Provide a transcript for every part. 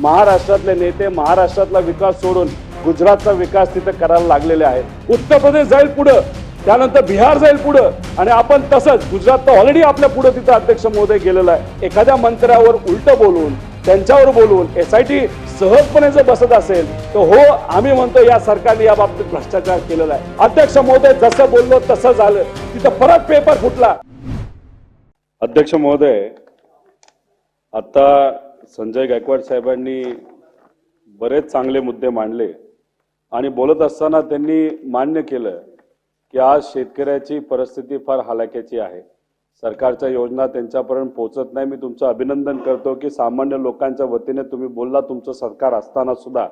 महाराष्ट्रातले नेते महाराष्ट्रातला विकास सोडून गुजरातचा विकास तिथं करायला लागलेले आहेत. उत्तर प्रदेश जाईल पुढं त्यानंतर बिहार जाईल पुढं आणि आपण तसंच गुजरात तर ऑलरेडी आपल्या पुढे तिथं अध्यक्ष महोदय गेलेला आहे. एखाद्या मंत्र्यावर उलट बोलून त्यांच्यावर बोलून एस आय टी सहजपणे जर बसत असेल तर हो आम्ही म्हणतो या सरकारने या बाबतीत भ्रष्टाचार केलेला आहे. अध्यक्ष महोदय जसं बोललो तसं झालं. तिथं परत पेपर फुटला. अध्यक्ष महोदय आता संजय गायकवाड साहेबांनी बरेच चांगले मुद्दे मांडले आणि बोलत असताना त्यांनी मान्य केलं की आज शेतकऱ्याची परिस्थिती फार हलाख्याची आहे. सरकारच्या योजना त्यांच्यापर्यंत पोहोचत नाही. मी तुमचं अभिनंदन करतो की सामान्य लोकांच्या वतीने तुम्ही बोलला. तुमचं सरकार असताना सुद्धा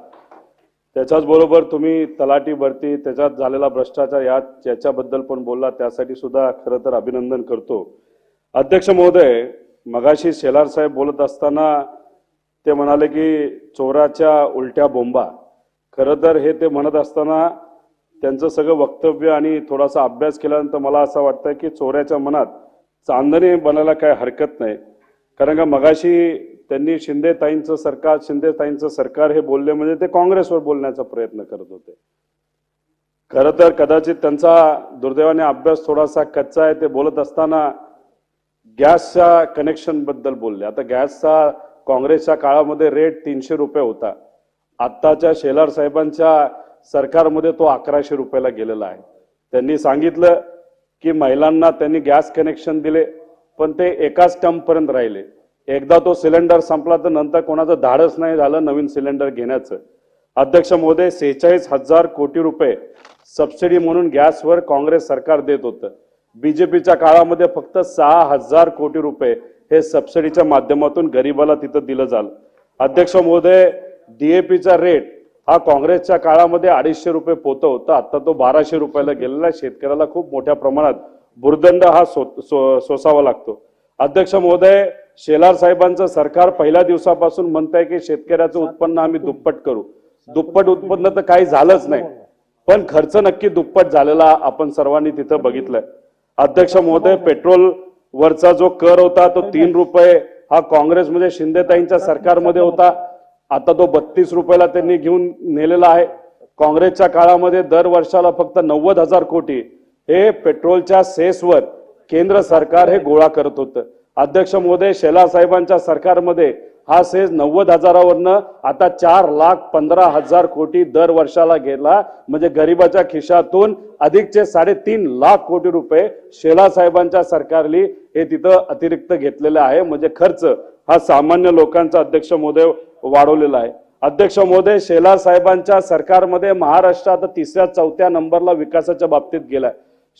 त्याच्याच बरोबर तुम्ही तलाठी भरती त्याच्यात झालेला भ्रष्टाचार या याच्याबद्दल पण बोलला. त्यासाठी सुद्धा खरं तर अभिनंदन करतो. अध्यक्ष महोदय मगाशी शेलार साहेब बोलत असताना ते म्हणाले की चोराच्या उलट्या बोंबा. खरं तर हे ते म्हणत असताना त्यांचं सगळं वक्तव्य आणि थोडासा अभ्यास केल्यानंतर मला असं वाटतं की चोऱ्याच्या मनात चांदणे बनायला काय हरकत नाही. कारण का मगाशी त्यांनी शिंदेताईंचं सरकार शिंदेताईंचं सरकार हे बोलले म्हणजे ते काँग्रेसवर बोलण्याचा प्रयत्न करत होते. खरं तर कदाचित त्यांचा दुर्दैवाने अभ्यास थोडासा कच्चा आहे ते बोलत असताना गॅसच्या कनेक्शनबद्दल बोलले. आता गॅसचा काँग्रेसच्या काळामध्ये रेट तीनशे रुपये होता. आत्ताच्या शेलार साहेबांच्या सरकारमध्ये तो अकराशे रुपयाला गेलेला आहे. त्यांनी सांगितलं की महिलांना त्यांनी गॅस कनेक्शन दिले पण ते एकाच टर्मपर्यंत राहिले. एकदा तो सिलेंडर संपला तर नंतर कोणाचं धाडस नाही झालं नवीन सिलेंडर घेण्याचं. अध्यक्ष मोदय सेहेचाळीस हजार कोटी रुपये सबसिडी म्हणून गॅसवर काँग्रेस सरकार देत होतं. बीजेपीच्या काळामध्ये फक्त सहा हजार कोटी रुपये हे सबसिडीच्या माध्यमातून गरिबाला तिथं दिलं झालं अध्यक्ष महोदय डीएपीचा रेट हा काँग्रेसच्या काळामध्ये अडीचशे रुपये पोतं होतं. आता तो बाराशे रुपयाला गेलेला शेतकऱ्याला खूप मोठ्या प्रमाणात भुर्दंड हा सो, सो, सोसावा लागतो. अध्यक्ष महोदय शेलार साहेबांचं सरकार पहिल्या दिवसापासून म्हणताय की शेतकऱ्याचं उत्पन्न आम्ही दुप्पट करू. दुप्पट उत्पन्न तर काही झालंच नाही. पण खर्च नक्की दुप्पट झालेला आपण सर्वांनी तिथं बघितलंय. अध्यक्ष महोदय पेट्रोल वरचा जो कर होता तो तीन रुपये हा काँग्रेसमध्ये शिंदेताईंच्या सरकारमध्ये होता. आता तो बत्तीस रुपयाला त्यांनी घेऊन नेलेला आहे. काँग्रेसच्या काळामध्ये दर वर्षाला फक्त नव्वद हजार कोटी. हे पेट्रोलच्या सेसवर केंद्र सरकार हे गोळा करत होतं. अध्यक्ष महोदय शेलार साहेबांच्या सरकारमध्ये हा सेज नव्वद हजारावरनं आता चार लाख पंधरा हजार कोटी दर वर्षाला गेला. म्हणजे गरिबाच्या खिशातून अधिकचे साडेतीन लाख कोटी रुपये शेला साहेबांच्या सरकारली हे तिथं अतिरिक्त घेतलेलं आहे. म्हणजे खर्च हा सामान्य लोकांचा अध्यक्ष महोदय वाढवलेला आहे. अध्यक्ष महोदय शेला साहेबांच्या सरकारमध्ये महाराष्ट्र आता तिसऱ्या चौथ्या नंबरला विकासाच्या बाबतीत गेलाय.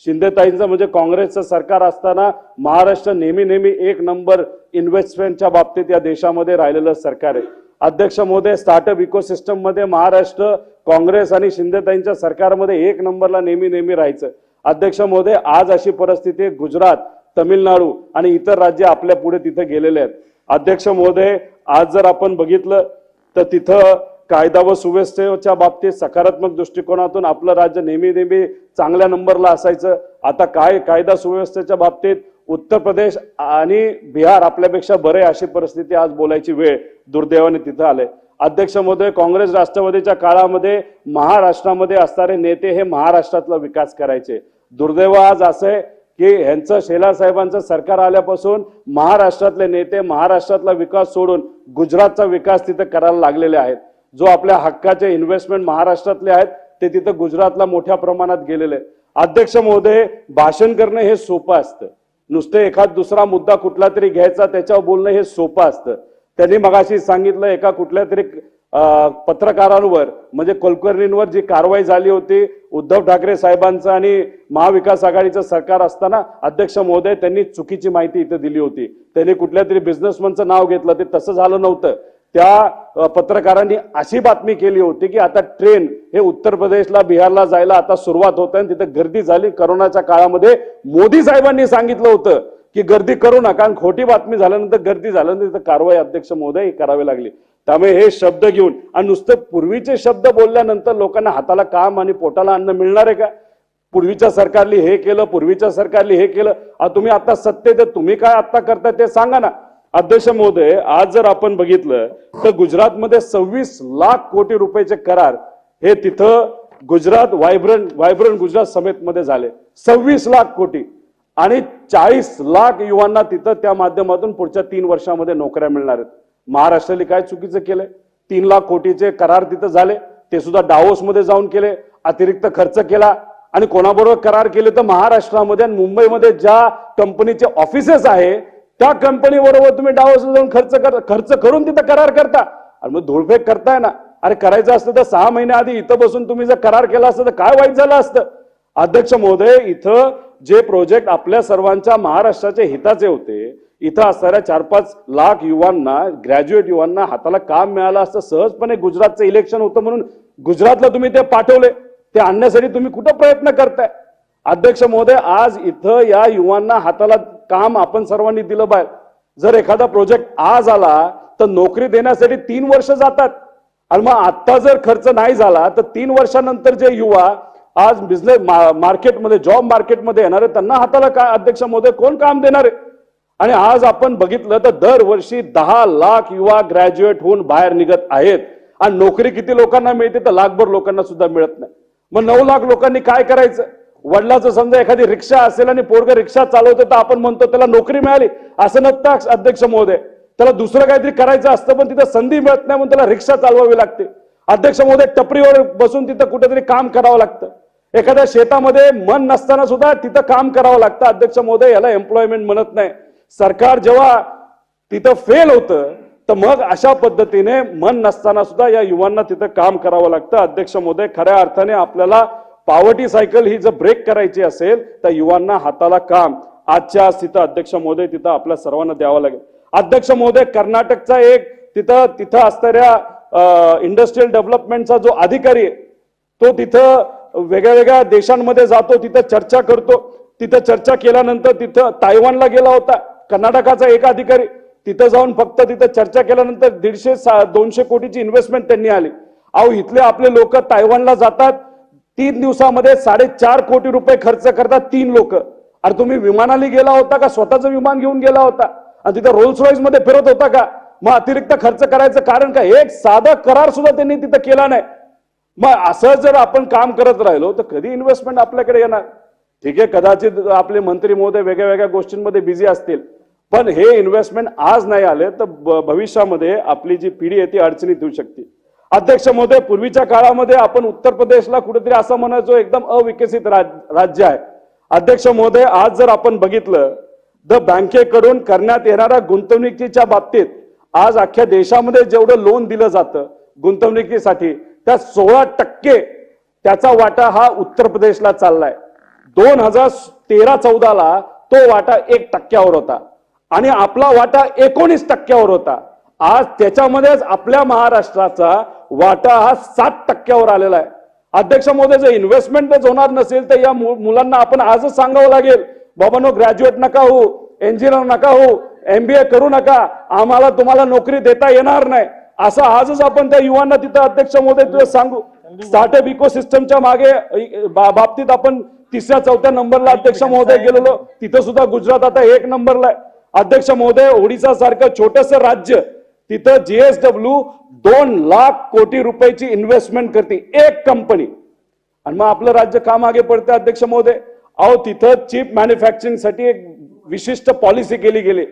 शिंदेताईंचं म्हणजे काँग्रेसचं सरकार असताना महाराष्ट्र नेहमी नेहमी एक नंबर इन्व्हेस्टमेंटच्या बाबतीत या देशामध्ये राहिलेलं सरकार आहे. अध्यक्ष महोदय स्टार्टअप इकोसिस्टममध्ये महाराष्ट्र काँग्रेस आणि शिंदेताईंच्या सरकारमध्ये एक नंबरला नेहमी नेहमी राहायचं. अध्यक्ष महोदय आज अशी परिस्थिती आहे गुजरात तमिळनाडू आणि इतर राज्य आपल्या पुढे तिथे गेलेले आहेत. अध्यक्ष महोदय आज जर आपण बघितलं तर तिथं कायदा व सुव्यवस्थेच्या बाबतीत सकारात्मक दृष्टिकोनातून आपलं राज्य नेहमी नेहमी चांगल्या नंबरला असायचं. आता काय कायदा सुव्यवस्थेच्या बाबतीत उत्तर प्रदेश आणि बिहार आपल्यापेक्षा बरे अशी परिस्थिती आज बोलायची वेळ दुर्दैवाने तिथं आले अध्यक्ष महोदय काँग्रेस राष्ट्रवादीच्या काळामध्ये महाराष्ट्रामध्ये असणारे नेते हे महाराष्ट्रातला विकास करायचे. दुर्दैव आज असं आहे की ह्यांचं शेलार साहेबांचं सरकार आल्यापासून महाराष्ट्रातले नेते महाराष्ट्रातला विकास सोडून गुजरातचा विकास तिथं करायला लागलेले आहेत. जो आपल्या हक्काचे इन्व्हेस्टमेंट महाराष्ट्रातले आहेत ते तिथं गुजरातला मोठ्या प्रमाणात गेलेले आहेत. अध्यक्ष महोदय भाषण करणं हे सोपं असतं. नुसतं एखाद दुसरा मुद्दा कुठला तरी घ्यायचा त्याच्यावर बोलणं हे सोपं असतं. त्यांनी मगाशी सांगितलं एका कुठल्या तरी पत्रकारांवर म्हणजे कुलकर्णींवर जी कारवाई झाली होती उद्धव ठाकरे साहेबांचं आणि महाविकास आघाडीचं सरकार असताना अध्यक्ष महोदय त्यांनी चुकीची माहिती इथं दिली होती. त्यांनी कुठल्या तरी बिझनेसमनचं नाव घेतलं ते तसं झालं नव्हतं. त्या पत्रकारांनी अशी बातमी केली होती की आता ट्रेन हे उत्तर प्रदेशला बिहारला जायला आता सुरुवात होत आहे तिथे गर्दी झाली. करोनाच्या काळामध्ये मोदी साहेबांनी सांगितलं होतं की गर्दी करू नका कारण खोटी बातमी झाल्यानंतर गर्दी झाल्यानंतर तिथं कारवाई अध्यक्ष महोदय करावी लागली. त्यामुळे हे शब्द घेऊन आणि नुसते पूर्वीचे शब्द बोलल्यानंतर लोकांना हाताला काम आणि पोटाला अन्न मिळणार आहे का? पूर्वीच्या सरकारली हे केलं पूर्वीच्या सरकारली हे केलं. तुम्ही आता सत्तेत तुम्ही काय आता करताय ते सांगा ना. अध्यक्ष महोदय आज जर आपण बघितलं तर गुजरातमध्ये सव्वीस लाख कोटी रुपयाचे करार हे तिथं गुजरात व्हायब्रंट व्हायब्रंट गुजरात समेत मध्ये झाले. सव्वीस लाख कोटी. आणि चाळीस लाख युवांना तिथं त्या माध्यमातून पुढच्या तीन वर्षामध्ये नोकऱ्या मिळणार आहेत. महाराष्ट्राने काय चुकीचं केलंय? तीन लाख कोटीचे करार तिथं झाले. ते सुद्धा डावोस मध्ये जाऊन केले. अतिरिक्त खर्च केला. आणि कोणाबरोबर करार केले तर महाराष्ट्रामध्ये आणि मुंबईमध्ये ज्या कंपनीचे ऑफिसेस आहे त्या कंपनी बरोबर तुम्ही डावोस जाऊन खर्च कर खर्च करून तिथं करार करता. आणि मग धुळफेक करताय ना. अरे करायचं असतं तर सहा महिन्या आधी इथं बसून तुम्ही जर करार केला असतं तर काय वाईट झालं असतं? अध्यक्ष महोदय इथं जे प्रोजेक्ट आपल्या सर्वांच्या महाराष्ट्राच्या हिताचे होते इथं असणाऱ्या चार पाच लाख युवांना ग्रॅज्युएट युवांना हाताला काम मिळालं असतं. सहजपणे गुजरातचं इलेक्शन होतं म्हणून गुजरातला तुम्ही ते पाठवले. ते आणण्यासाठी तुम्ही कुठं प्रयत्न करताय? अध्यक्ष महोदय आज इथं या युवांना हाताला काम आपण सर्वांनी दिलं बाहेर. जर एखादा प्रोजेक्ट आज आला तर नोकरी देण्यासाठी तीन वर्ष जातात. आणि मग आता जर खर्च नाही झाला तर तीन वर्षानंतर जे युवा आज बिझनेस मार्केटमध्ये जॉब मार्केटमध्ये येणार आहे त्यांना हाताला काय अध्यक्ष मोदी कोण काम देणार आहे? आणि आज आपण बघितलं तर दरवर्षी दहा लाख युवा ग्रॅज्युएट होऊन बाहेर निघत आहेत. आणि नोकरी किती लोकांना मिळते तर लाखभर लोकांना सुद्धा मिळत नाही. मग नऊ लाख लोकांनी काय करायचं? वडिलाचं समजा एखादी रिक्षा असेल आणि पोरग रिक्षा चालवते तर आपण म्हणतो त्याला नोकरी मिळाली असं नसतं अध्यक्ष महोदय. त्याला दुसरं काहीतरी करायचं असतं पण तिथं संधी मिळत नाही म्हणून त्याला रिक्षा चालवावी लागते. अध्यक्ष महोदय टपरीवर बसून तिथं कुठेतरी काम करावं लागतं. एखाद्या शेतामध्ये मन नसताना सुद्धा तिथं काम करावं लागतं. अध्यक्ष महोदय याला एम्प्लॉयमेंट म्हणत नाही. सरकार जेव्हा तिथं फेल होतं तर मग अशा पद्धतीने मन नसताना सुद्धा या युवांना तिथं काम करावं लागतं. अध्यक्ष महोदय खऱ्या अर्थाने आपल्याला पॉवर्टी सायकल ही जर ब्रेक करायची असेल तर युवांना हाताला काम. आजच्या आज तिथं अध्यक्ष महोदय तिथं आपल्या सर्वांना द्यावं लागेल. अध्यक्ष महोदय कर्नाटकचा एक तिथं तिथं असणाऱ्या इंडस्ट्रीयल डेव्हलपमेंटचा जो अधिकारी आहे तो तिथं वेगळ्या वेगळ्या देशांमध्ये जातो तिथं चर्चा करतो. तिथं चर्चा केल्यानंतर तिथं तायवानला गेला होता कर्नाटकाचा एक अधिकारी. तिथं जाऊन फक्त तिथं चर्चा केल्यानंतर दीडशे सा- दोनशे कोटीची इन्व्हेस्टमेंट त्यांनी आली. अहो इथले आपले लोक तायवानला जातात तीन दिवसामध्ये साडेचार कोटी रुपये खर्च करतात तीन लोक. अरे तुम्ही विमानाने गेला होता का? स्वतःचं विमान घेऊन गेला होता. आणि तिथं रोल्स रॉईसमध्ये फिरत होता का? मग अतिरिक्त खर्च करायचं कारण का एक साधा करार सुद्धा त्यांनी तिथं केला नाही. मग असं जर आपण काम करत राहिलो तर कधी इन्व्हेस्टमेंट आपल्याकडे येणार? ठीक आहे कदाचित आपले मंत्री महोदय वेगळ्या वेगळ्या गोष्टींमध्ये बिझी असतील. पण हे इन्व्हेस्टमेंट आज नाही आले तर भविष्यामध्ये आपली जी पिढी आहे ती अडचणीत येऊ शकते. अध्यक्ष महोदय पूर्वीच्या काळामध्ये आपण उत्तर प्रदेशला कुठेतरी असं म्हणायचो एकदम अविकसित राज- राज्य आहे. अध्यक्ष महोदय आज जर आपण बघितलं द बँकेकडून करण्यात येणाऱ्या गुंतवणुकीच्या बाबतीत आज अख्ख्या देशामध्ये जेवढं लोन दिलं जातं गुंतवणुकीसाठी त्या सोळा टक्के त्याचा वाटा हा उत्तर प्रदेशला चाललाय. दोन हजार तेरा चौदाला तो वाटा एक टक्क्यावर होता. आणि आपला वाटा एकोणीस टक्क्यावर होता. आज त्याच्यामध्येच आपल्या महाराष्ट्राचा वाटा हा सात टक्क्यावर आलेला आहे. अध्यक्ष महोदय जर इन्व्हेस्टमेंटच होणार नसेल तर या मुलांना आपण आजच सांगावं लागेल. बाबांनो ग्रॅज्युएट नका हो इंजिनियर नका हो एमबीए करू नका आम्हाला तुम्हाला नोकरी देता येणार नाही. असं आजच आपण त्या युवांना तिथं अध्यक्ष महोदय तुझं सांगू. स्टार्टअप इकोसिस्टमच्या मागे बा- बाबतीत आपण तिसऱ्या चौथ्या नंबरला अध्यक्ष महोदय गेलेलो. तिथं सुद्धा गुजरात आता एक नंबरला आहे. अध्यक्ष महोदय ओडिसा सारखं छोटस राज्य तिथं जीएसडब्ल्यू दोन लाख कोटी रुपयाची इन्व्हेस्टमेंट करते एक कंपनी आणि मग आपलं राज्य का मागे पडते अध्यक्ष महोदय. अहो तिथं चिप मॅन्युफॅक्चरिंगसाठी एक विशिष्ट पॉलिसी केली गेली.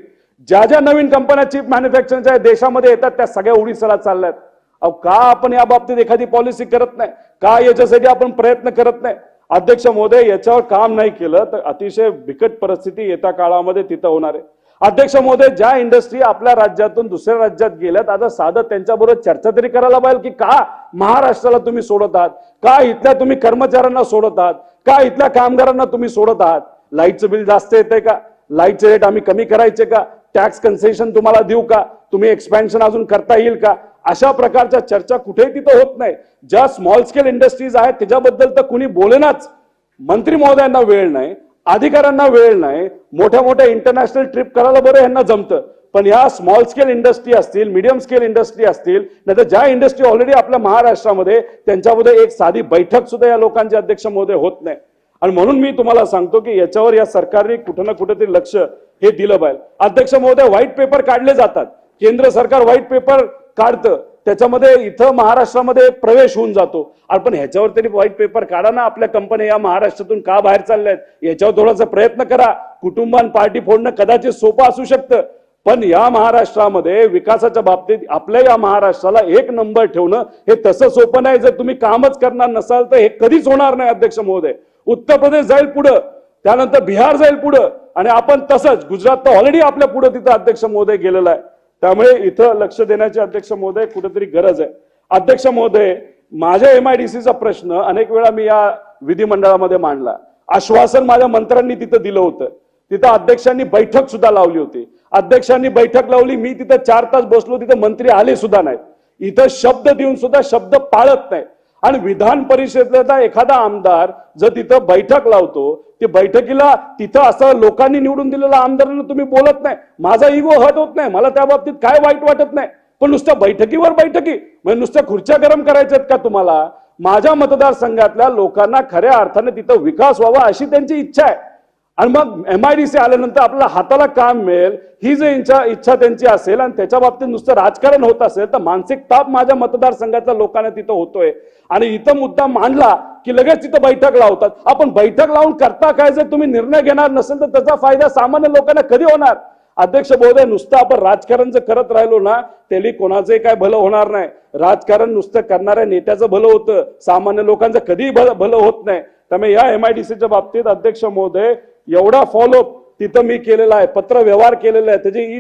ज्या ज्या नवीन कंपन्या चिप मॅन्युफॅक्चरिंगच्या देशामध्ये येतात त्या सगळ्या ओडिसाला चालल्यात. अहो का आपण या बाबतीत एखादी पॉलिसी करत नाही? का याच्यासाठी आपण प्रयत्न करत नाही? अध्यक्ष महोदय याच्यावर काम नाही केलं तर अतिशय बिकट परिस्थिती येत्या काळामध्ये तिथं होणार आहे. अध्यक्ष महोदय ज्या इंडस्ट्री आपल्या राज्यातून दुसऱ्या राज्यात गेल्यात आता साधं त्यांच्याबरोबर चर्चा तरी करायला पाहिजे की का महाराष्ट्राला तुम्ही सोडत आहात? का इथल्या तुम्ही कर्मचाऱ्यांना सोडत आहात? का इथल्या कामगारांना तुम्ही सोडत आहात? लाईटचं बिल जास्त येतंय का? लाईटचे रेट आम्ही कमी करायचे का? टॅक्स कन्सेशन तुम्हाला देऊ का? तुम्ही एक्सपॅन्शन अजून करता येईल का? अशा प्रकारच्या चर्चा कुठेही तिथं होत नाही. ज्या स्मॉल स्केल इंडस्ट्रीज आहेत त्याच्याबद्दल तर कुणी बोलेनाच. मंत्री महोदयांना वेळ नाही. अधिकाऱ्यांना वेळ नाही. मोठ्या मोठ्या इंटरनॅशनल ट्रिप करायला बरं यांना जमतं. पण या स्मॉल स्केल इंडस्ट्री असतील मीडियम स्केल इंडस्ट्री असतील नाही तर ज्या इंडस्ट्री ऑलरेडी आपल्या महाराष्ट्रामध्ये त्यांच्यामध्ये एक साधी बैठक सुद्धा या लोकांचे अध्यक्ष महोदय होत नाही. आणि म्हणून मी तुम्हाला सांगतो की याच्यावर या सरकारने कुठं ना कुठेतरी लक्ष हे दिलं पाहिजे. अध्यक्ष महोदय व्हाईट पेपर काढले जातात. केंद्र सरकार व्हाईट पेपर काढतं. त्याच्यामध्ये इथं महाराष्ट्रामध्ये प्रवेश होऊन जातो. अरे पण ह्याच्यावर तरी व्हाईट पेपर काढा ना आपल्या कंपन्या या महाराष्ट्रातून का बाहेर चालल्यात. याच्यावर थोडासा प्रयत्न करा. कुटुंबान पार्टी फोडणं कदाचित सोपं असू शकतं. पण या महाराष्ट्रामध्ये विकासाच्या बाबतीत आपल्या या महाराष्ट्राला एक नंबर ठेवणं हे तसं सोपं नाही. जर तुम्ही कामच करणार नसाल तर हे कधीच होणार नाही अध्यक्ष महोदय. उत्तर प्रदेश जाईल पुढं. त्यानंतर बिहार जाईल पुढं. आणि आपण तसंच गुजरात तर ऑलरेडी आपल्या पुढे तिथं अध्यक्ष महोदय गेलेला आहे. त्यामुळे इथं लक्ष देण्याची अध्यक्ष महोदय कुठेतरी गरज आहे. अध्यक्ष महोदय माझ्या एमआयडीसीचा प्रश्न अनेक वेळा मी या विधिमंडळामध्ये मांडला. आश्वासन माझ्या मंत्र्यांनी तिथं दिलं होतं. तिथं अध्यक्षांनी बैठक सुद्धा लावली होती. अध्यक्षांनी बैठक लावली मी तिथं चार तास बसलो तिथं मंत्री आले सुद्धा नाहीत. इथं शब्द देऊन सुद्धा शब्द पाळत नाही आणि विधान परिषदेचा एखादा आमदार जर तिथं बैठक लावतो ते बैठकीला तिथं असं लोकांनी निवडून दिलेला आमदारांना तुम्ही बोलत नाही. माझा इगो हट होत नाही. मला त्या बाबतीत काय वाईट वाटत नाही. पण नुसत्या बैठकीवर बैठकी. म्हणजे नुसत्या खुर्च्या गरम करायच्यात का तुम्हाला? माझ्या मतदारसंघातल्या लोकांना खऱ्या अर्थाने तिथं विकास व्हावा अशी त्यांची इच्छा आहे. आणि मग एम आयडीसी आल्यानंतर आपल्याला हाताला काम मिळेल. ही जर इच्छा इच्छा त्यांची असेल आणि त्याच्या बाबतीत नुसतं राजकारण होत असेल तर मानसिक ताप माझ्या मतदारसंघातल्या लोकांना तिथं होतोय. आणि इथं मुद्दा मांडला की लगेच तिथं बैठक लावतात. आपण बैठक लावून करता काय? जर तुम्ही निर्णय घेणार नसेल तर त्याचा फायदा सामान्य लोकांना कधी होणार? अध्यक्ष महोदय नुसतं आपण राजकारण जर करत राहिलो ना त्याली कोणाचंही काय भलं होणार नाही. राजकारण नुसतं करणाऱ्या नेत्याचं भलं होतं. सामान्य लोकांचं कधीही भलं भलं होत नाही. त्यामुळे या एमआयडीसीच्या बाबतीत अध्यक्ष महोदय एवढा फॉलोअप तिथं मी केलेला आहे पत्र व्यवहार केलेला आहे त्याची ई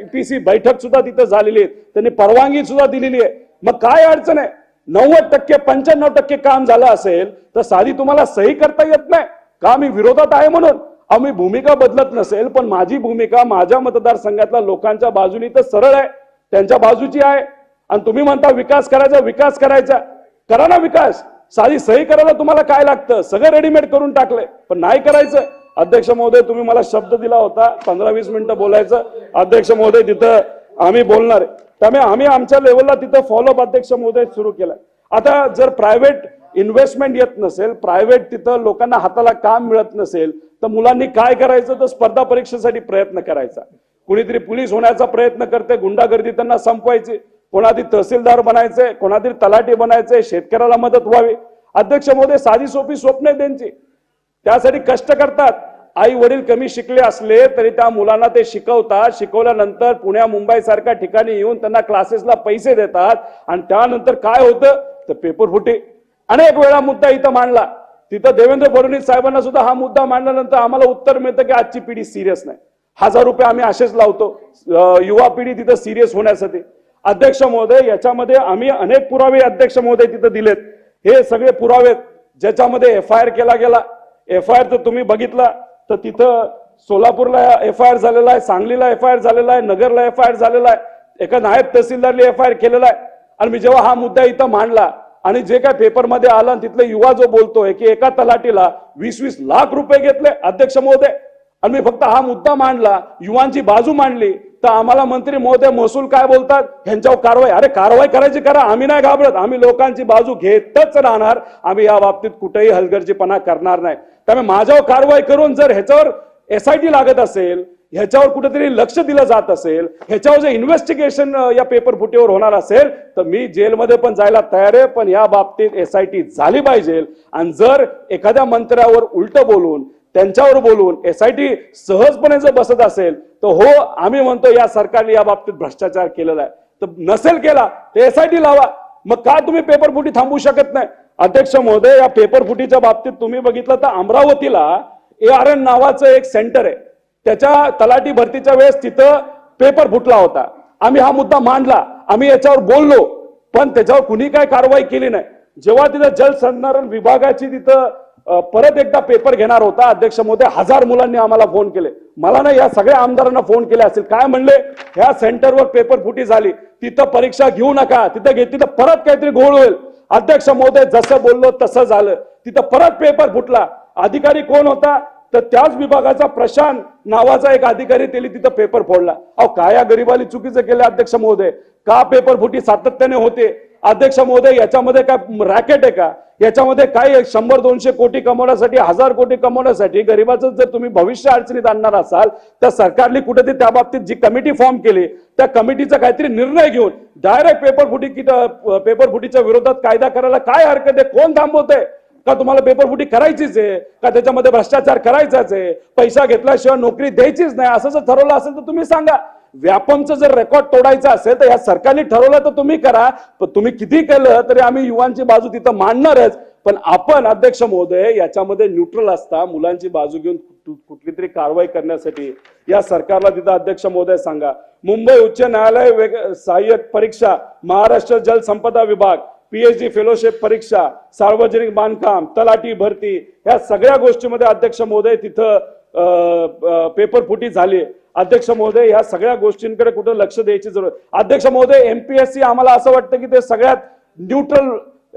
ईपीसी बैठक सुद्धा तिथं झालेली आहे. त्यांनी परवानगी सुद्धा दिलेली आहे. मग काय अडचण आहे? नव्वद टक्के पंच्याण्णव टक्के काम झालं असेल तर साधी तुम्हाला सही करता येत नाही. का मी विरोधात आहे म्हणून? आम्ही भूमिका बदलत नसेल पण माझी भूमिका माझ्या मतदारसंघातल्या लोकांच्या बाजूनी तर सरळ आहे. त्यांच्या बाजूची आहे. आणि तुम्ही म्हणता विकास करायचा विकास करायचा. करा ना विकास. साधी सही करायला तुम्हाला काय लागतं? सगळं रेडीमेड करून टाकलंय. पण नाही करायचं. अध्यक्ष महोदय तुम्ही मला शब्द दिला होता पंधरा वीस मिनिटं बोलायचं. अध्यक्ष महोदय तिथं आम्ही बोलणार आहे. त्यामुळे आम्ही आमच्या लेवलला तिथं फॉलोअप अध्यक्ष महोदय सुरू केलाय आता जर प्रायव्हेट इन्व्हेस्टमेंट येत नसेल प्रायव्हेट तिथं लोकांना हाताला काम मिळत नसेल तर मुलांनी काय करायचं? तर स्पर्धा परीक्षेसाठी प्रयत्न करायचा. कुणीतरी पोलीस होण्याचा प्रयत्न करते गुंडागर्दी त्यांना संपवायची. कोणातरी तहसीलदार बनायचे कोणातरी तलाठी बनायचे शेतकऱ्याला मदत व्हावी. अध्यक्ष महोदय साधी सोपी स्वप्न आहे त्यांची. त्यासाठी कष्ट करतात. आई वडील कमी शिकले असले तरी त्या मुलांना ते शिकवतात. शिकवल्यानंतर पुण्या मुंबई सारख्या ठिकाणी येऊन त्यांना क्लासेसला पैसे देतात. आणि त्यानंतर काय होतं? तर पेपर फुटे. अनेक वेळा मुद्दा इथं मांडला. तिथं देवेंद्र फडणवीस साहेबांना सुद्धा हा मुद्दा मांडल्यानंतर आम्हाला उत्तर मिळतं की आजची पिढी सिरियस नाही. हजार रुपये आम्ही असेच लावतो. युवा पिढी तिथं सिरियस होण्यासाठी. अध्यक्ष महोदय याच्यामध्ये आम्ही अनेक पुरावे अध्यक्ष महोदय तिथं दिलेत. हे सगळे पुरावे ज्याच्यामध्ये एफ आय आर केला गेला. एफ आय आर तर तुम्ही बघितला. तर तिथं सोलापूरला एफ आय आर झालेला आहे सांगलीला एफ आय आर झालेला आहे नगरला एफ आय आर झालेला आहे. एका नायब तहसीलदारने एफ आय आर केलेला आहे. आणि मी जेव्हा हा मुद्दा इथं मांडला आणि जे काय पेपरमध्ये आलं आणि तिथले युवा जो बोलतोय की एका तलाटीला वीस वीस लाख रुपये घेतले अध्यक्ष महोदय. आणि मी फक्त हा मुद्दा मांडला युवांची बाजू मांडली तर आम्हाला मंत्री महोदय महसूल काय बोलतात? ह्यांच्यावर कारवाई. अरे कारवाई करायची करा आम्ही नाही घाबरत. आम्ही लोकांची बाजू घेतच राहणार. आम्ही या बाबतीत कुठेही हलगर्जीपणा करणार नाही. त्यामुळे माझ्यावर कारवाई करून जर ह्याच्यावर एसआयटी लागत असेल ह्याच्यावर कुठेतरी लक्ष दिलं जात असेल ह्याच्यावर जे इन्व्हेस्टिगेशन या पेपर फुटीवर होणार असेल तर मी जेलमध्ये पण जायला तयार आहे पण या बाबतीत एसआयटी झाली पाहिजे. आणि जर एखाद्या मंत्र्यावर उलट बोलून त्यांच्यावर बोलून एसआयटी सहजपणे जर बसत असेल तर हो आम्ही म्हणतो या सरकारने या बाबतीत भ्रष्टाचार केलेला आहे. तर नसेल केला तर एसआयटी लावा. मग का तुम्ही पेपर फुटी थांबवू शकत नाही? अध्यक्ष महोदय या पेपर फुटीच्या बाबतीत तुम्ही बघितलं तर अमरावतीला ए आर एन नावाचं एक सेंटर आहे. त्याच्या तलाठी भरतीच्या वेळेस तिथं पेपर फुटला होता. आम्ही हा मुद्दा मांडला. आम्ही याच्यावर बोललो. पण त्याच्यावर कुणी काय कारवाई केली नाही. जेव्हा तिथं जलसंधारण विभागाची तिथं परत एकदा पेपर घेणार होता अध्यक्ष महोदय हजार मुलांनी आम्हाला फोन केले. मला ना या सगळ्या आमदारांना फोन केले असेल काय म्हणले? ह्या सेंटरवर पेपर फुटी झाली. तिथं परीक्षा घेऊ नका. तिथं घे तिथं परत काहीतरी घोळ होईल. अध्यक्ष महोदय जसं बोललो तसं झालं. तिथं परत पेपर फुटला. अधिकारी कोण होता? तर त्याच विभागाचा प्रशांत नावाचा एक अधिकारी त्याने तिथं पेपर फोडला. अहो काय या गरीबाली चुकीचं केलं अध्यक्ष महोदय? का पेपर फुटी सातत्याने होते? अध्यक्ष महोदय याच्यामध्ये काय रॅकेट आहे का? याच्यामध्ये काय शंभर दोनशे कोटी कमवण्यासाठी हजार कोटी कमवण्यासाठी गरिबाचं जर तुम्ही भविष्य अडचणीत आणणार असाल तर सरकारने कुठेतरी त्या बाबतीत जी कमिटी फॉर्म केली त्या कमिटीचा काहीतरी निर्णय घेऊन डायरेक्ट पेपर फुटी पेपर फुटीच्या विरोधात कायदा करायला काय हरकत आहे? कोण थांबवतंय? का तुम्हाला पेपर फुटी करायचीच आहे? का त्याच्यामध्ये भ्रष्टाचार करायचाच आहे? पैसा घेतल्याशिवाय नोकरी द्यायचीच नाही. असं जर ठरवलं असेल तर तुम्ही सांगा. व्यापमचं जर रेकॉर्ड तोडायचं असेल तर या सरकारने ठरवलं तर तुम्ही करा. पण तुम्ही किती केलं तरी आम्ही युवांची बाजू तिथं मांडणारच. पण आपण अध्यक्ष महोदय याच्यामध्ये न्यूट्रल असता मुलांची बाजू घेऊन कुठली तरी कारवाई करण्यासाठी या सरकारला तिथं अध्यक्ष महोदय सांगा. मुंबई उच्च न्यायालय सहाय्यक परीक्षा महाराष्ट्र जलसंपदा विभाग. पीएचडी फेलोशिप परीक्षा सार्वजनिक बांधकाम तलाठी भरती ह्या सगळ्या गोष्टीमध्ये अध्यक्ष महोदय तिथं पेपर फुटी झाली. अध्यक्ष महोदय ह्या सगळ्या गोष्टींकडे कुठं लक्ष द्यायची जरूर. अध्यक्ष महोदय एमपीएससी आम्हाला असं वाटतं की ते सगळ्यात न्यूट्रल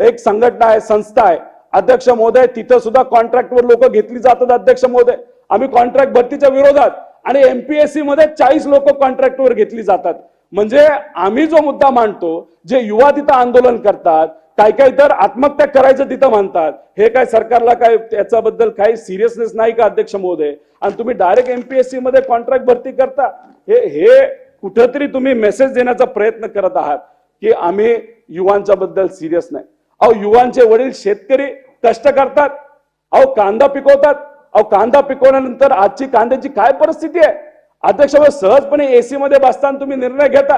एक संघटना आहे संस्था आहे. अध्यक्ष महोदय तिथं सुद्धा कॉन्ट्रॅक्टवर लोक घेतली जातात अध्यक्ष महोदय. आम्ही कॉन्ट्रॅक्ट भरतीच्या विरोधात आणि एमपीएससी मध्ये चाळीस लोक कॉन्ट्रॅक्टवर घेतली जातात. म्हणजे आम्ही जो मुद्दा मांडतो जे युवा तिथं आंदोलन करतात काय काय तर आत्महत्या करायचं तिथं म्हणतात हे काय सरकारला काय त्याच्याबद्दल काही सिरियसनेस नाही का अध्यक्ष महोदय? आणि तुम्ही डायरेक्ट एमपीएससी मध्ये कॉन्ट्रॅक्ट भरती करता. हे हे कुठंतरी तुम्ही मेसेज देण्याचा प्रयत्न करत आहात की आम्ही युवांच्या बद्दल सिरियस नाही. अहो युवांचे वडील शेतकरी कष्ट करतात. अहो कांदा पिकवतात. अहो कांदा पिकवल्यानंतर आजची कांद्याची काय परिस्थिती आहे? अध्यक्ष सहजपणे एसी मध्ये बसताना तुम्ही निर्णय घेता.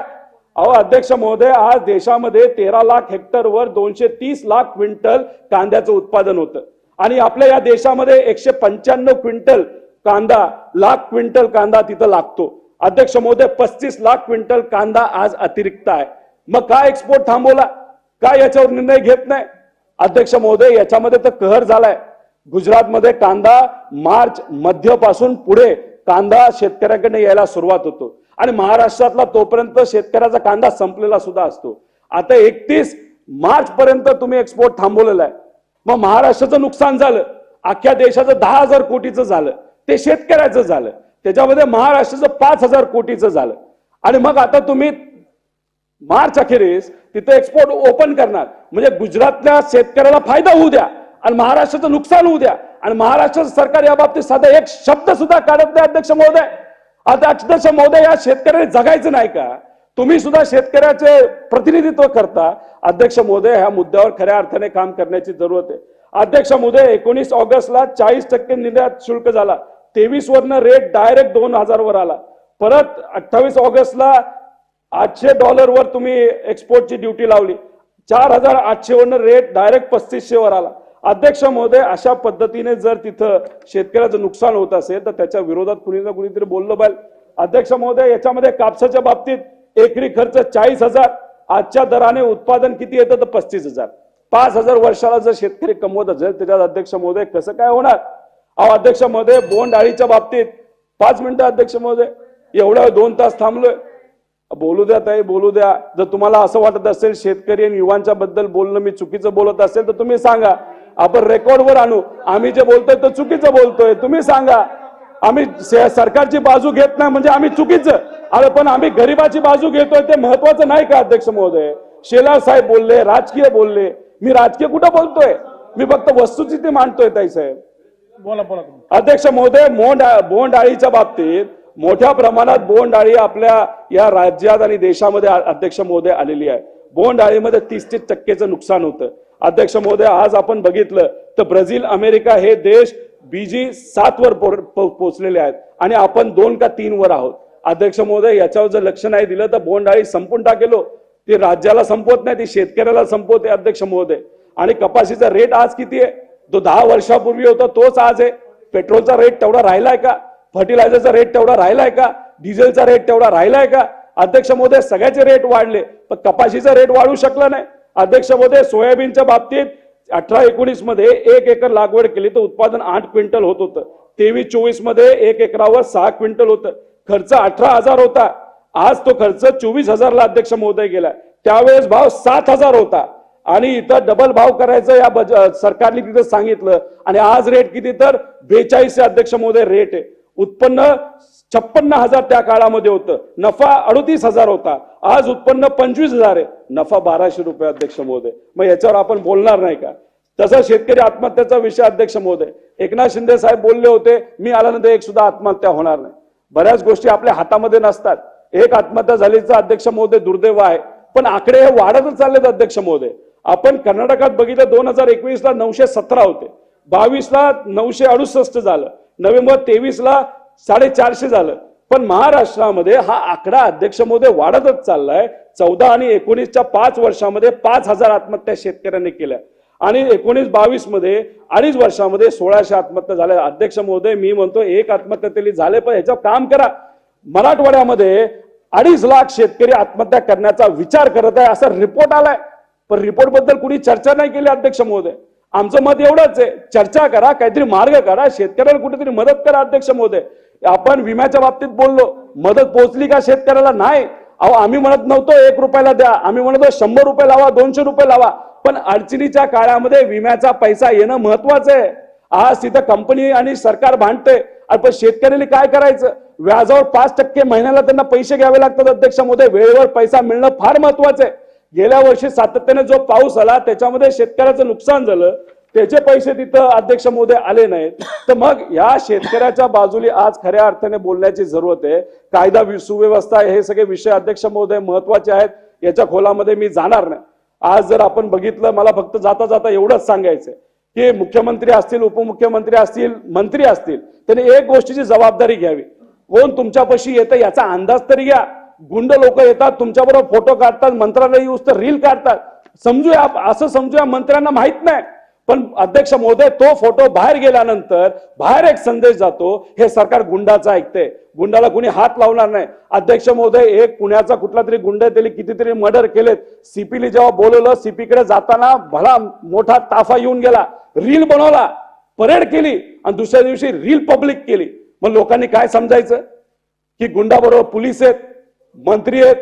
अहो अध्यक्ष महोदय आज देशामध्ये तेरा लाख हेक्टरवर दोनशे तीस लाख क्विंटल कांद्याचं उत्पादन होतं. आणि आपल्या या देशामध्ये एकशे पंच्याण्णव क्विंटल कांदा लाख क्विंटल कांदा तिथं लागतो. अध्यक्ष महोदय पस्तीस लाख क्विंटल कांदा आज अतिरिक्त आहे. मग का एक्सपोर्ट थांबवला? का याच्यावर निर्णय घेत नाही? अध्यक्ष महोदय याच्यामध्ये तर कहर झालाय. गुजरातमध्ये कांदा मार्च मध्यपासून पुढे कांदा शेतकऱ्याकडे यायला सुरुवात होतो. आणि महाराष्ट्रातला तोपर्यंत शेतकऱ्याचा कांदा संपलेला सुद्धा असतो. आता एकतीस मार्च पर्यंत तुम्ही एक्सपोर्ट थांबवलेला आहे. मग महाराष्ट्राचं नुकसान झालं. अख्ख्या देशाचं दहा हजार कोटीचं झालं. ते शेतकऱ्याचं झालं. त्याच्यामध्ये महाराष्ट्राचं पाच हजार कोटीचं झालं. आणि मग आता तुम्ही मार्च अखेरीस तिथे एक्सपोर्ट ओपन करणार. म्हणजे गुजरातल्या शेतकऱ्याला फायदा होऊ द्या. आणि महाराष्ट्राचं नुकसान होऊ द्या. आणि महाराष्ट्र सरकार या बाबतीत साधा एक शब्द सुद्धा काढत नाही अध्यक्ष महोदय. आता अध्यक्ष महोदय या शेतकऱ्याने जगायचं नाही का? तुम्ही सुद्धा शेतकऱ्याचे प्रतिनिधित्व करता. अध्यक्ष महोदय ह्या मुद्द्यावर खऱ्या अर्थाने काम करण्याची जरूरत आहे. अध्यक्ष महोदय एकोणीस ऑगस्टला चाळीस टक्के निर्यात शुल्क झाला. तेवीस वरनं रेट डायरेक्ट दोन हजार वर आला. परत अठ्ठावीस ऑगस्टला आठशे डॉलर वर तुम्ही एक्सपोर्टची ड्युटी लावली. चार हजार आठशे वरनं रेट डायरेक्ट पस्तीसशे वर आला. अध्यक्ष महोदय अशा पद्धतीने जर तिथं शेतकऱ्याचं नुकसान होत असेल तर त्याच्या विरोधात कुणी ना कुणीतरी बोललं पाहिजे. अध्यक्ष महोदय याच्यामध्ये कापसाच्या बाबतीत एकरी खर्च चाळीस हजार आजच्या दराने उत्पादन किती येतं तर पस्तीस हजार. पाच हजार वर्षाला जर शेतकरी कमवत असेल त्याच्यात अध्यक्ष महोदय कसं काय होणार? अहो अध्यक्ष महोदय बोंड अळीच्या बाबतीत पाच मिनिटं अध्यक्ष महोदय एवढ्या दोन तास थांबलोय. बोलू द्या ताई बोलू द्या. जर तुम्हाला असं वाटत असेल शेतकरी आणि युवांच्या बद्दल बोलणं मी चुकीचं बोलत असेल तर तुम्ही सांगा. आपण रेकॉर्डवर आणू. आम्ही जे बोलतोय तर चुकीचं बोलतोय. तुम्ही सांगा. आम्ही सरकारची बाजू घेत नाही म्हणजे आम्ही चुकीचं. अरे पण आम्ही गरिबाची बाजू घेतोय ते महत्वाचं नाही का अध्यक्ष महोदय? शेलार साहेब बोलले राजकीय बोलले. मी राजकीय कुठं बोलतोय? मी फक्त वस्तुस्थिती मांडतोय ताई साहेब. बोला बोला अध्यक्ष महोदय मोंड बोंड अळीच्या बाबतीत मोठ्या प्रमाणात बोंड अळी आपल्या या राज्यात आणि देशामध्ये अध्यक्ष महोदय आलेली आहे. बोंड अळीमध्ये तीस तीस टक्केचं नुकसान होतं. अध्यक्ष महोदय आज आपण बघितलं तर ब्राझील अमेरिका हे देश बीजी सात वर पोहोचलेले आहेत आणि आपण दोन का तीन वर आहोत. अध्यक्ष महोदय याच्यावर जर लक्ष नाही दिलं तर बोंडाळी संपून टाकेलो हो. ती राज्याला संपवत नाही ती शेतकऱ्याला संपवते अध्यक्ष महोदय. आणि कपाशीचा रेट आज किती आहे? तो दहा वर्षापूर्वी होता तोच आज आहे. पेट्रोलचा रेट तेवढा राहिलाय का? फर्टिलायझरचा रेट तेवढा राहिलाय का? डिझेलचा रेट तेवढा राहिलाय का? अध्यक्ष महोदय सगळ्याचे रेट वाढले पण कपाशीचा रेट वाढू शकला नाही. अध्यक्ष महोदय सोयाबीनच्या बाबतीत अठरा एकोणीसमध्ये एक एकर लागवड केली तर उत्पादन आठ क्विंटल होत होतं. तेवीस चोवीसमध्ये एक एकरावर सहा क्विंटल होतं. खर्च अठरा हजार होता. आज तो खर्च चोवीस हजारला अध्यक्ष महोदय गेला त्यावेळेस भाव सात हजार होता. आणि इथं डबल भाव करायचं या बज- सरकारने तिथं सांगितलं. आणि आज रेट किती तर बेचाळीस अध्यक्ष महोदय रेट आहे. उत्पन्न छप्पन्न हजार त्या काळामध्ये होतं. नफा अडतीस हजार होता. आज उत्पन्न पंचवीस हजार आहे. नफा बाराशे रुपये अध्यक्ष महोदय. मग याच्यावर आपण बोलणार नाही का? तसा शेतकरी आत्महत्याचा विषय अध्यक्ष महोदय. एकनाथ शिंदे साहेब बोलले होते मी आल्यानंतर एक सुद्धा आत्महत्या होणार नाही. बऱ्याच गोष्टी आपल्या हातामध्ये नसतात. एक आत्महत्या झालीचा अध्यक्ष महोदय दुर्दैव आहे. पण आकडे हे वाढतच चाललेत अध्यक्ष महोदय. आपण कर्नाटकात बघितलं दोन हजार एकवीस ला नऊशे सतरा होते. बावीस ला नऊशे अडुसष्ट झालं. नोव्हेंबर तेवीस ला साडेचारशे झालं. पण महाराष्ट्रामध्ये हा आकडा अध्यक्ष महोदय वाढतच चाललाय. चौदा आणि एकोणीसच्या पाच वर्षामध्ये पाच हजार आत्महत्या शेतकऱ्यांनी केल्या. आणि एकोणीस बावीसमध्ये अडीच वर्षामध्ये सोळाशे आत्महत्या झाल्या. अध्यक्ष महोदय मी म्हणतो एक आत्महत्या तरी झाले पण ह्याच्यावर काम करा. मराठवाड्यामध्ये अडीच लाख शेतकरी आत्महत्या करण्याचा विचार करत आहे असा रिपोर्ट आलाय. पण रिपोर्टबद्दल कुणी चर्चा नाही केली अध्यक्ष महोदय. आमचं मत एवढंच आहे. चर्चा करा काहीतरी मार्ग करा. शेतकऱ्याला कुठेतरी मदत करा अध्यक्ष महोदय. आपण विम्याच्या बाबतीत बोललो. मदत पोहोचली का शेतकऱ्याला? नाही. अहो आम्ही म्हणत नव्हतो एक रुपयाला द्या. आम्ही म्हणतो शंभर रुपये लावा दोनशे रुपये लावा. पण अडचणीच्या काळामध्ये विम्याचा पैसा येणं महत्वाचं आहे. आज तिथं कंपनी आणि सरकार भांडतंय. अरे पण शेतकऱ्याला काय करायचं? व्याजावर पाच टक्के महिन्याला त्यांना पैसे घ्यावे लागतात अध्यक्ष महोदय. वेळेवर पैसा मिळणं फार महत्वाचं आहे. गेल्या वर्षी सातत्याने जो पाऊस आला त्याच्यामध्ये शेतकऱ्याचं नुकसान झालं. त्याचे पैसे तिथं अध्यक्ष महोदय आले नाहीत. तर मग या शेतकऱ्याच्या बाजूली आज खऱ्या अर्थाने बोलण्याची जरूरत आहे. कायदा सुव्यवस्था हे सगळे विषय अध्यक्ष महोदय महत्त्वाचे आहेत. याच्या खोलामध्ये मी जाणार नाही. आज जर आपण बघितलं मला फक्त जाता जाता एवढंच सांगायचंय की मुख्यमंत्री असतील उपमुख्यमंत्री असतील मंत्री असतील त्यांनी एक गोष्टीची जबाबदारी घ्यावी. कोण तुमच्यापाशी येतं याचा अंदाज तरी घ्या. गुंड लोक येतात तुमच्याबरोबर फोटो काढतात मंत्रालय येऊस तर रील काढतात. समजूया असं समजूया मंत्र्यांना माहीत नाही. पण अध्यक्ष महोदय तो फोटो बाहेर गेल्यानंतर बाहेर एक संदेश जातो हे सरकार गुंडाचं ऐकते गुंडाला कुणी हात लावणार नाही. अध्यक्ष महोदय एक पुण्याचा कुठला तरी गुंड त्याने कितीतरी मर्डर केलेत. सीपीली जेव्हा बोलवलं सीपीकडे जाताना भला मोठा ताफा येऊन गेला. रील बनवला परेड केली आणि दुसऱ्या दिवशी रील पब्लिक केली. मग लोकांनी काय समजायचं? की गुंडाबरोबर पोलीस आहेत मंत्री आहेत.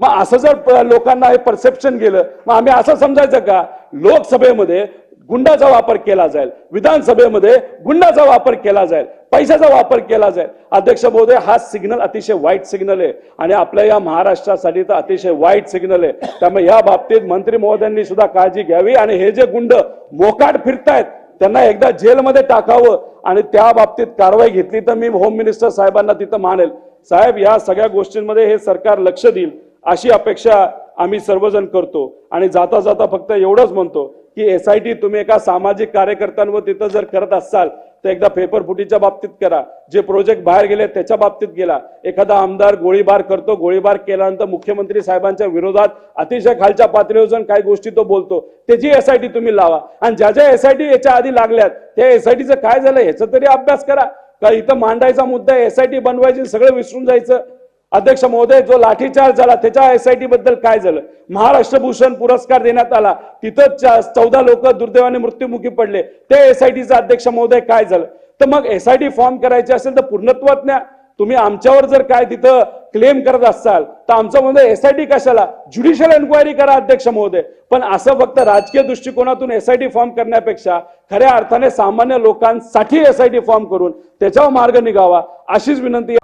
मग असं जर लोकांना हे परसेप्शन गेलं मग आम्ही असं समजायचं का? लोकसभेमध्ये गुंडाचा वापर केला जाईल. विधानसभेमध्ये गुंडाचा वापर केला जाईल. पैशाचा वापर केला जाईल. अध्यक्ष महोदय हा सिग्नल अतिशय वाईट सिग्नल आहे. आणि आपल्या या महाराष्ट्रासाठी तर अतिशय वाईट सिग्नल आहे. त्यामुळे या बाबतीत मंत्री महोदयांनी सुद्धा काळजी घ्यावी. आणि हे जे गुंड मोकाट फिरतायत त्यांना एकदा जेलमध्ये टाकावं. आणि त्या बाबतीत कारवाई घेतली तर मी होम मिनिस्टर साहेबांना तिथं मानेल. साहेब या सगळ्या गोष्टींमध्ये हे सरकार लक्ष देईल अशी अपेक्षा आम्ही सर्वजण करतो. आणि जाता जाता फक्त एवढंच म्हणतो की एस आय टी तुम्ही एका सामाजिक कार्यकर्त्यांवर तिथं जर करत असाल तर एकदा पेपर फुटीच्या बाबतीत करा. जे प्रोजेक्ट बाहेर गेले त्याच्या बाबतीत गेला. एखादा आमदार गोळीबार करतो गोळीबार केल्यानंतर मुख्यमंत्री साहेबांच्या विरोधात अतिशय खालच्या पातळीवर जाऊन काही गोष्टी तो बोलतो. त्याची एस आय टी तुम्ही लावा. आणि ज्या ज्या एस आय टी याच्या आधी लागल्यात त्या एस आय टीचं काय झालं ह्याचा तरी अभ्यास करा. का इथं मांडायचा मुद्दा एसआयटी बनवायची सगळं विसरून जायचं. अध्यक्ष महोदय जो लाठीचार्ज झाला त्याच्या एसआयटी बद्दल काय झालं? महाराष्ट्र भूषण पुरस्कार देण्यात आला. तिथं चौदा लोक दुर्दैवाने मृत्युमुखी पडले. त्या एसआयटीचा अध्यक्ष महोदय काय झालं? तर मग एसआयटी फॉर्म करायची असेल तर पूर्णत्वात न्या तुम्ही आमच्यावर जर काय तिथं क्लेम करत असाल तर आमचं म्हणजे एसआयटी कशाला? ज्युडिशियल एन्क्वायरी करा अध्यक्ष महोदय. पण असं फक्त राजकीय दृष्टिकोनातून एसआयटी फॉर्म करण्यापेक्षा खऱ्या अर्थाने सामान्य लोकांसाठी एसआयटी फॉर्म करून त्याच्यावर मार्ग निघावा अशीच विनंती